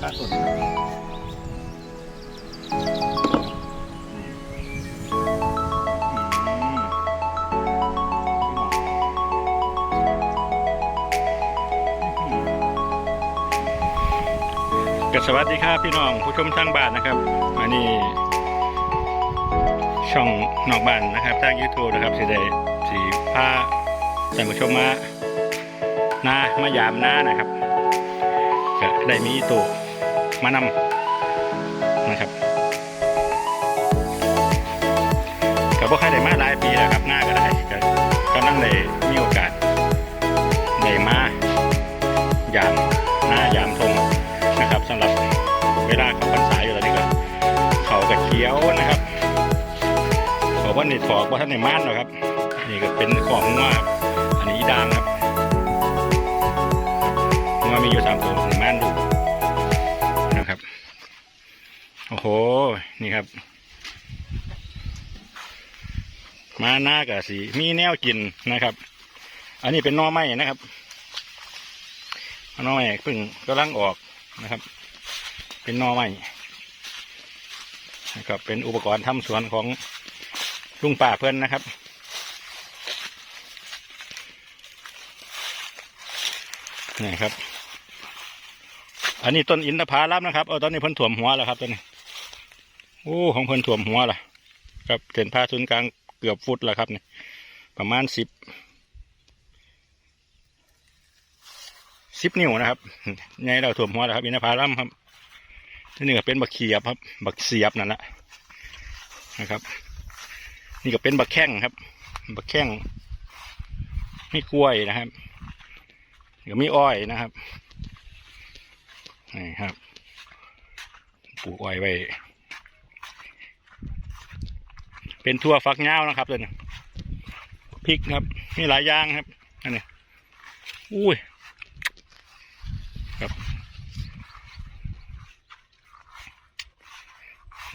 ค่าสดก็สวัสดีครับพี่น้องผู้ชมทางบ้านนะครับอันนี้ ช่องนอกบ้านนะครับทาง YouTube นะครับสีได้สีผ้าแต่ผู้ชมมาหน้ามายามหน้านะครับก็ได้มีตัว มานำนะครับก็บ่ใครได้มาหลายปีแล้วครับหน้าก็ได้ก็กำลังได้มีโอกาสได้มายามหน้ายามทงนะครับสำหรับเวลาเขาพรรษาอยู่แล้วนี่ก็เขากระเขี้ยวนะครับขอว่าในถอกว่าท่านในม่านหรอกครับ นี่ก็เป็นของว่าอันนี้ดามครับว่ามีอยู่สามตัว นี่ครับ มาหน้ากับสีมีแนวกินนะครับ อันนี้เป็นนอไม้นะครับนอไม้เพิ่งกำลังออกนะครับ เป็นนอไม้นะครับเป็นอุปกรณ์ทำสวนของลุงป่าเพื่อนนะครับนี่ครับ อันนี้ต้นอินทผลัมนะครับ เอาตอนนี้เพิ่นถ่วมหัวแล้วครับตอนนี้ โอ้ของเพิ่นถ่วมหัวล่ะครับเส้นผ่าศูนย์กลางเกือบฟุตแล้วครับเนี่ยประมาณสิบสิบนิ้วนะครับไงเราถ่วมหัวแล้วครับอินทผลัมครับ ที่นี่ก็เป็นบักเขียบครับ บักเสียบนั่นแหละนะครับ นี่ก็เป็นบักแข้งครับ บักแข้งมีกล้วยนะครับเดี๋ยวมีอ้อยนะครับนี่ครับปลูกอ้อยไว้ เป็นทั่วฟักเงานะครับเลยพริกครับ มีหลายอย่างครับอันนี้อุ้ยครับ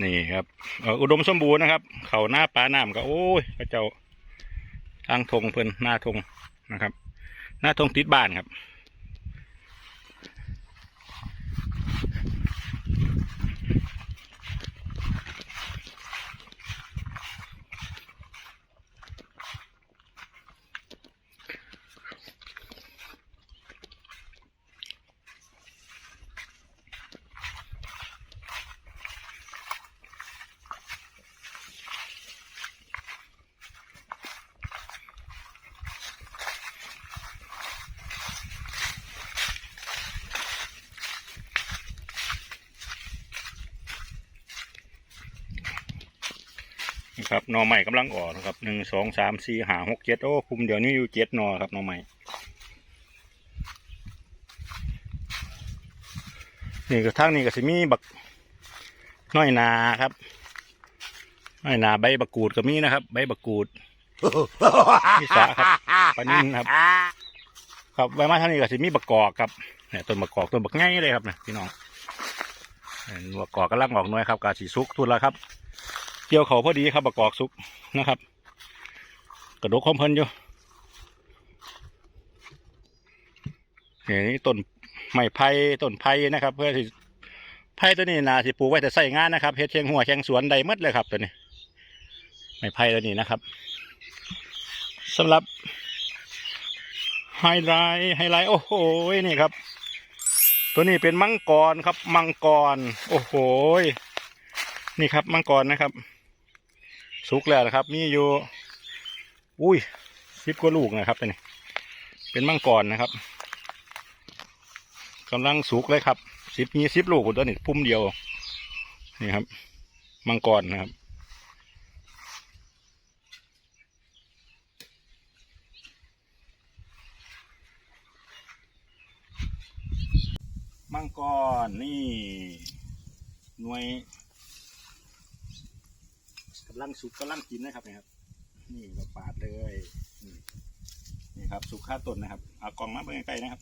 นี่ครับอุดมสมบูรณ์นะครับ เขาหน้าปลาน้ำก็โอ้ยพระเจ้าทางธงเพิ่นหน้าธงนะครับ หน้าธงติดบ้านครับ นะครับหน่อใหม่กำลังออกนะครับหนึ่งสองสามสี่ห้าหกเจ็ดโอ้คุมเดี๋ยวนี้อยู่เจ็ดหน่อครับหน่อใหม่นี่ก็ทั้งนี้ก็สิมีบักน้อยนาครับน้อยนาใบบักกูดก็มีนะครับ ใบบักกูดนี่สาครับปานิ่นครับ ครับใบมาทานี้ก็สิมีบักกอกครับเนี่ยต้นบักกอกต้นบักง่ายเลยครับนะพี่น้องบักกอกกำลังออกน่วยครับกาสีสุกทุนแล้วครับ เกี่ยวเขาพอดีครับประกอบสุกนะครับ กระดกของเพลินอยู่นี่ต้นไม้ไผ่ต้นไผ่นะครับ เพื่อที่ไผ่ตัวนี้นาสิปลูกไว้แต่ใส่งานนะครับเฮ็ดเชียงหัวเชียงสวนใดหมดเลยครับตัวนี้ไม้ไผ่ตัวนี้นะครับสำหรับไฮไลท์ไฮไลท์โอ้โหนี่ครับ ตัวนี้เป็นมังกรครับ มังกร โอ้โหนี่ครับ มังกรนะครับ สุกแล้วนะครับ มีอยู่ อุ้ยสิบกว่าลูกนะครับตัวนี้ เป็นมังกรนะครับกำลังสุกเลยครับสิบมีสิบลูกตัวนี้พุ่มเดียว นี่ครับ มังกรนะครับมังกรนี่หน่วย กำลังสุกกำลังกินนะครับนี่ครับ นี่เราปาดเลยนี่ครับ สุกข้าต้นนะครับเอากล่องมาเบิ่งใกล้ๆนะครับ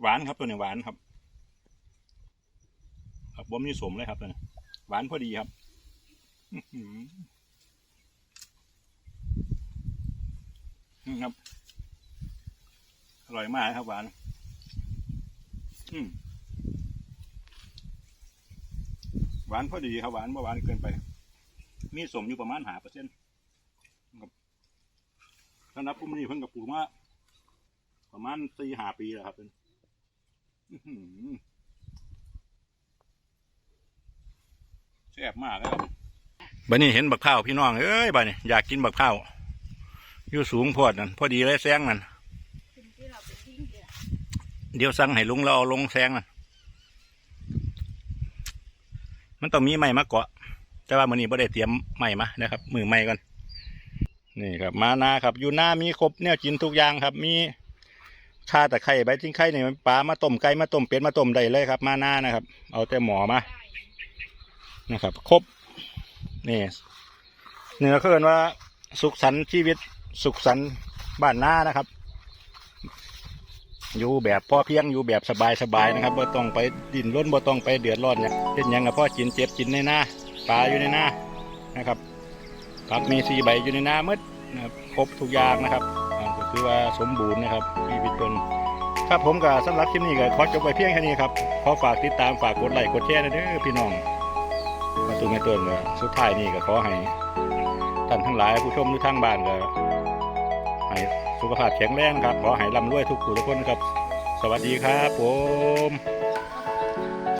หวานครับตัวนี้หวานครับครับบ่มีสมเลยครับตัวนี้หวานพอดีครับอื้อหือนี่ครับอร่อยมากครับหวาน อืมวานพอดีครับหวานเมื่อหวานเกินไป มีสมอยู่ประมาณหาเปอร์เซ็นต์ครับถ้านับปุ้มนี่เพิ่งกับปลูกมาประมาณสี่หาปีแล้วครับเป็นอื้อหือแซ่บมากเลยครับบันนี้เห็นบักข้าวพี่น้อง เอ้ยบันนี้อยากกินบักข้าวอยู่สูงพอดนั่นพอดีเลยแซงนั่นเดี๋ยวสั่งให้ลุงเราเอาลงแซงนั่นมันต้องมีไม้มาเกาะ แต่ว่ามือนี้ไ่ได้เตรียมไม้มานะครับ มือไม้ก่อนนี่ครับ มานาครับอยู่หน้ามีครบเนี่ยกินทุกอย่างครับ มีข่าตะไคร้ใบทิ้งไข่เนี่ยปลามาต้มไก่มาต้มเป็ดมาต้มได้เลยครับ มานานะครับ เอาแต่หมอมานะครับ ครบนี่เนี่ก็คือนว่าสุขสันต์ชีวิตสุขสันต์บ้านหน้านะครับ อยู่แบบพอเพียงอยู่แบบสบายสบายๆนะครับบ่ต้องไปดินรนบ่ต้องไปเดือดร้อนเนี่ยเป็นยังกับพ่อกินเจ็บกินในหน้า ปลาอยู่ในหน้านะครับผักมีสีใบอยู่ในหน้ามืดนะครับครบทุกอย่างนะครับก็คือว่าสมบูรณ์นะครับชีวิตเป็นครับผมกับสำหรับคลิปนี้ก็ขอจบไปเพียงแค่นี้ครับขอฝากติดตามฝากกดไลค์กดแชร์นะเด้อพี่น้องมาตุ้มแม่ต้นก็สุดท้ายนี่ก็ขอให้ท่านทั้งหลายผู้ชมทุกทางบ้านก็ให้สุขภาพแข็งแรงครับ ขอให้ร่ำรวยทุกผู้ทุกคนครับ สวัสดีครับผม